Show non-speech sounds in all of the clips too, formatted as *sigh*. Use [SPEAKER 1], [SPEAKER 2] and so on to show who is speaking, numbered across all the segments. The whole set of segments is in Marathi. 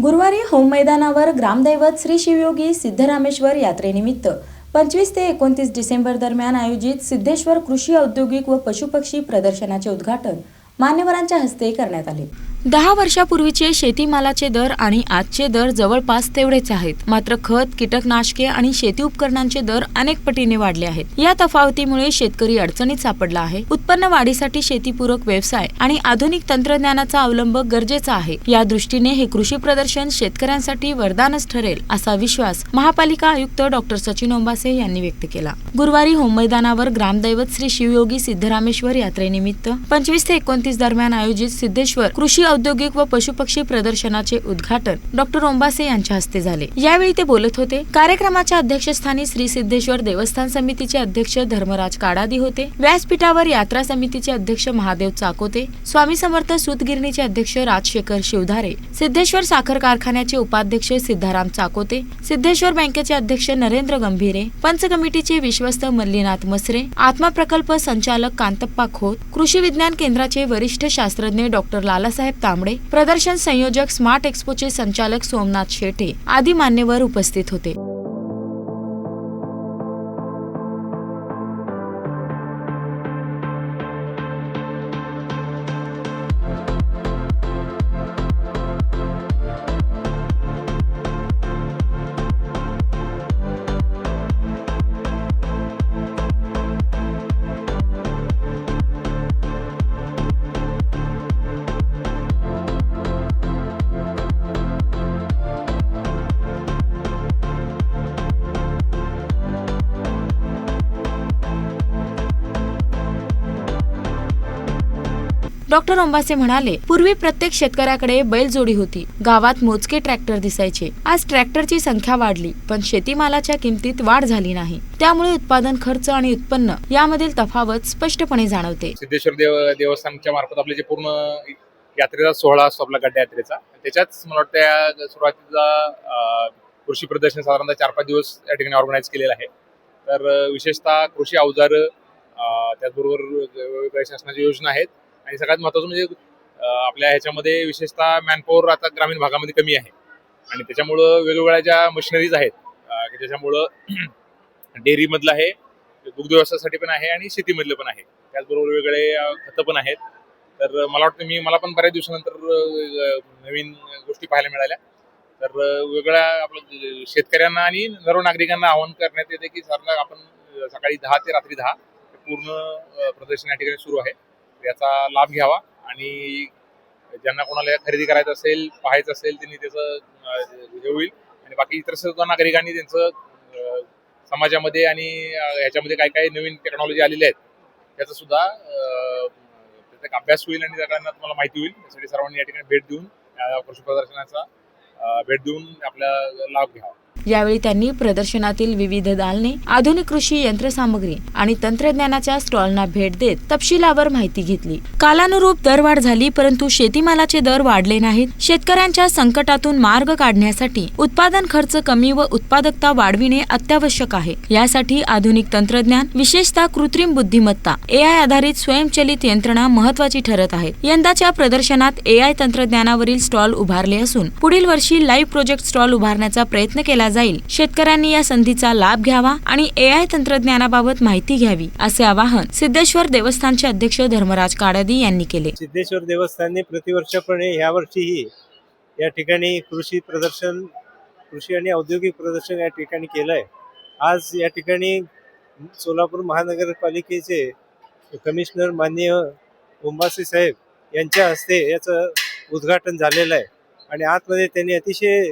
[SPEAKER 1] गुरुवारी होम मैदानावर ग्रामदैवत श्री शिवयोगी सिद्धरामेश्वर यात्रेनिमित्त पंचवीस ते एकोणतीस डिसेंबर दरम्यान आयोजित सिद्धेश्वर कृषी औद्योगिक व पशुपक्षी प्रदर्शनाचे उद्घाटन मान्यवरांच्या हस्ते करण्यात आले. दहा वर्षापूर्वीचे शेतीमालाचे दर आणि आजचे दर जवळपास तेवढेच आहेत. मात्र खत कीटकनाशके आणि शेती उपकरणांचे दर अनेक पटीने वाढले आहेत. या तफावतीमुळे शेतकरी अडचणीत सापडला आहे. उत्पन्न वाढीसाठी शेतीपूरक व्यवसाय आणि आधुनिक तंत्रज्ञानाचा अवलंब गरजेचा आहे. या दृष्टीने हे कृषी प्रदर्शन शेतकऱ्यांसाठी वरदानच ठरेल असा विश्वास महापालिका आयुक्त डॉक्टर सचिन ओंबासे यांनी व्यक्त केला. गुरुवारी होम मैदानावर ग्रामदैवत श्री शिवयोगी सिद्धरामेश्वर यात्रेनिमित्त पंचवीस ते एकोणतीस दरम्यान आयोजित सिद्धेश्वर कृषी औद्योगिक व पशुपक्षी प्रदर्शनाचे उद्घाटन डॉक्टर ओंबासे यांच्या हस्ते झाले. यावेळी ते बोलत होते कार्यक्रमाच्या अध्यक्षस्थानी श्री सिद्धेश्वर देवस्थान समितीचे अध्यक्ष धर्मराज काडादी होते. व्यासपीठावर यात्रा समितीचे अध्यक्ष महादेव चाकोते. स्वामी समर्थ सूतगिरणीचे अध्यक्ष राजशेखर शिवधारे. सिद्धेश्वर साखर कारखान्याचे उपाध्यक्ष सिद्धाराम चाकोते. सिद्धेश्वर बँकेचे अध्यक्ष नरेंद्र गंभीरे. पंच कमिटीचे विश्वस्त मल्लीनाथ मसरे. आत्मा प्रकल्प संचालक कांतप्पा खोत. कृषी विज्ञान केंद्राचे वरिष्ठ शास्त्रज्ञ डॉक्टर लालासाहेब तांबडे प्रदर्शन संयोजक स्मार्ट एक्स्पोचे संचालक सोमनाथ शेटे आदी मान्यवर उपस्थित होते. डॉक्टर अंबासे म्हणाले पूर्वी प्रत्येक शेतकऱ्याकडे बैलजोडी होती. गावात मोजके ट्रॅक्टर दिसायचे. आज ट्रॅक्टरची संख्या वाढली पण शेतीमालाच्या किमतीत वाढ झाली नाही. त्यामुळे उत्पादन खर्च आणि उत्पन्न यामधील तफावत स्पष्टपणे जाणवते.
[SPEAKER 2] सिद्धेश्वर देव देवस्थानच्या मार्फत आपले जे पूर्ण यात्रेचा सोहळा असतो आपला गड्डा यात्रेचा त्याच्याच मला वाटतं या सुरुवातीचा कृषी प्रदर्शन साधारणतः चार पाच दिवस या ठिकाणी ऑर्गनाईज केलेलं आहे. तर विशेषतः कृषी अवजार त्याचबरोबर वेगवेगळ्या शासनाच्या योजना आहेत. आणि सगळ्यात महत्त्वाचं म्हणजे आपल्या ह्याच्यामध्ये विशेषतः मॅनपॉवर आता ग्रामीण भागामध्ये कमी आहे. आणि त्याच्यामुळं वेगवेगळ्या ज्या मशिनरीज आहेत की ज्याच्यामुळं *clears throat* डेअरीमधलं आहे दुग्ध व्यवसायासाठी पण आहे आणि शेतीमधलं पण आहे. त्याचबरोबर वेगळे खतं पण आहेत. तर मला वाटतं मी मला पण बऱ्याच दिवसानंतर नवीन गोष्टी पाहायला मिळाल्या. तर वेगळ्या आपलं शेतकऱ्यांना आणि सर्व नागरिकांना आवाहन करण्यात येते की सरला आपण सकाळी दहा ते रात्री दहा पूर्ण प्रदर्शन या ठिकाणी सुरू आहे. याचा लाभ घ्यावा आणि ज्यांना कोणाला खरेदी करायचं असेल पाहायचं असेल त्यांनी त्याचं हे होईल. आणि बाकी इतर सर्व नागरिकांनी त्यांचं समाजामध्ये आणि ह्याच्यामध्ये काय काय नवीन टेक्नॉलॉजी आलेल्या आहेत त्याचा सुद्धा त्याचा एक अभ्यास होईल आणि सगळ्यांना तुम्हाला माहिती होईल. त्यासाठी सर्वांनी या ठिकाणी भेट देऊन कृषी प्रदर्शनाचा भेट देऊन आपला लाभ घ्यावा.
[SPEAKER 1] यावेळी त्यांनी प्रदर्शनातील विविध दालने आधुनिक कृषी यंत्रसामग्री आणि तंत्रज्ञानाच्या स्टॉलना भेट देत तपशिलावर माहिती घेतली. कालानुरूप दरवाढ झाली परंतु शेतीमालाचे दर वाढले नाहीत. शेतकऱ्यांच्या संकटातून मार्ग काढण्यासाठी उत्पादन खर्च कमी व उत्पादकता वाढविणे अत्यावश्यक आहे. यासाठी आधुनिक तंत्रज्ञान विशेषतः कृत्रिम बुद्धिमत्ता एआय आधारित स्वयंचलित यंत्रणा महत्वाची ठरत आहेत. यंदाच्या प्रदर्शनात एआय तंत्रज्ञानावरील स्टॉल उभारले असून पुढील वर्षी लाईव्ह प्रोजेक्ट स्टॉल उभारण्याचा प्रयत्न केला जाईल. शेतकऱ्यांनी या संधीचा लाभ घ्यावा आणि एआय तंत्रज्ञानाबाबत माहिती घ्यावी असे आवाहन सिद्धेश्वर देवस्थानचे अध्यक्ष धर्मराज काडादी यांनी केले.
[SPEAKER 3] सिद्धेश्वर देवस्थानने प्रतिवर्षाप्रमाणे यावर्षीही या ठिकाणी कृषी प्रदर्शन कृषी आणि औद्योगिक प्रदर्शन या ठिकाणी केलं आहे आज या ठिकाणी सोलापूर महानगरपालिकेचे कमिशनर माननीय ओंबासे साहेब यांच्या हस्ते याचं उद्घाटन झालेलं आहे. आणि आतमध्ये त्यांनी अतिशय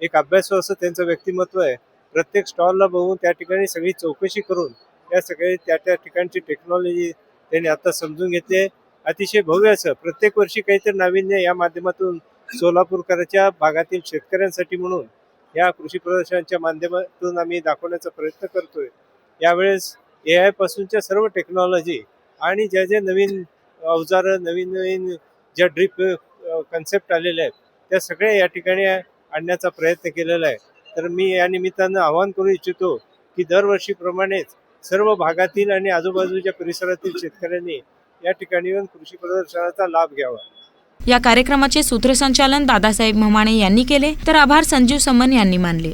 [SPEAKER 3] एक अभ्यासू असं त्यांचं व्यक्तिमत्व आहे. प्रत्येक स्टॉलला बघून त्या ठिकाणी सगळी चौकशी करून या सगळी त्या त्या ठिकाणची टेक्नॉलॉजी त्यांनी आता समजून घेतली अतिशय भव्य असं. प्रत्येक वर्षी काहीतरी नाविन्य या माध्यमातून सोलापूरकरच्या भागातील शेतकऱ्यांसाठी म्हणून या कृषी प्रदर्शनाच्या माध्यमातून आम्ही दाखवण्याचा प्रयत्न करतोय. यावेळेस ए आय पासूनच्या सर्व टेक्नॉलॉजी आणि ज्या ज्या नवीन अवजारं नवीन नवीन ज्या ड्रीप कन्सेप्ट आलेल्या आहेत त्या सगळ्या या ठिकाणी आणण्याचा प्रयत्न केलेला आहे. तर मी या निमित्तानं आवाहन करू इच्छितो की दरवर्षीप्रमाणेच सर्व भागातील आणि आजूबाजूच्या परिसरातील शेतकऱ्यांनी या ठिकाणी येऊन कृषी प्रदर्शनाचा लाभ घ्यावा.
[SPEAKER 1] या कार्यक्रमाचे सूत्रसंचालन दादासाहेब म्हमाणे यांनी केले. तर आभार संजीव समन यांनी मानले.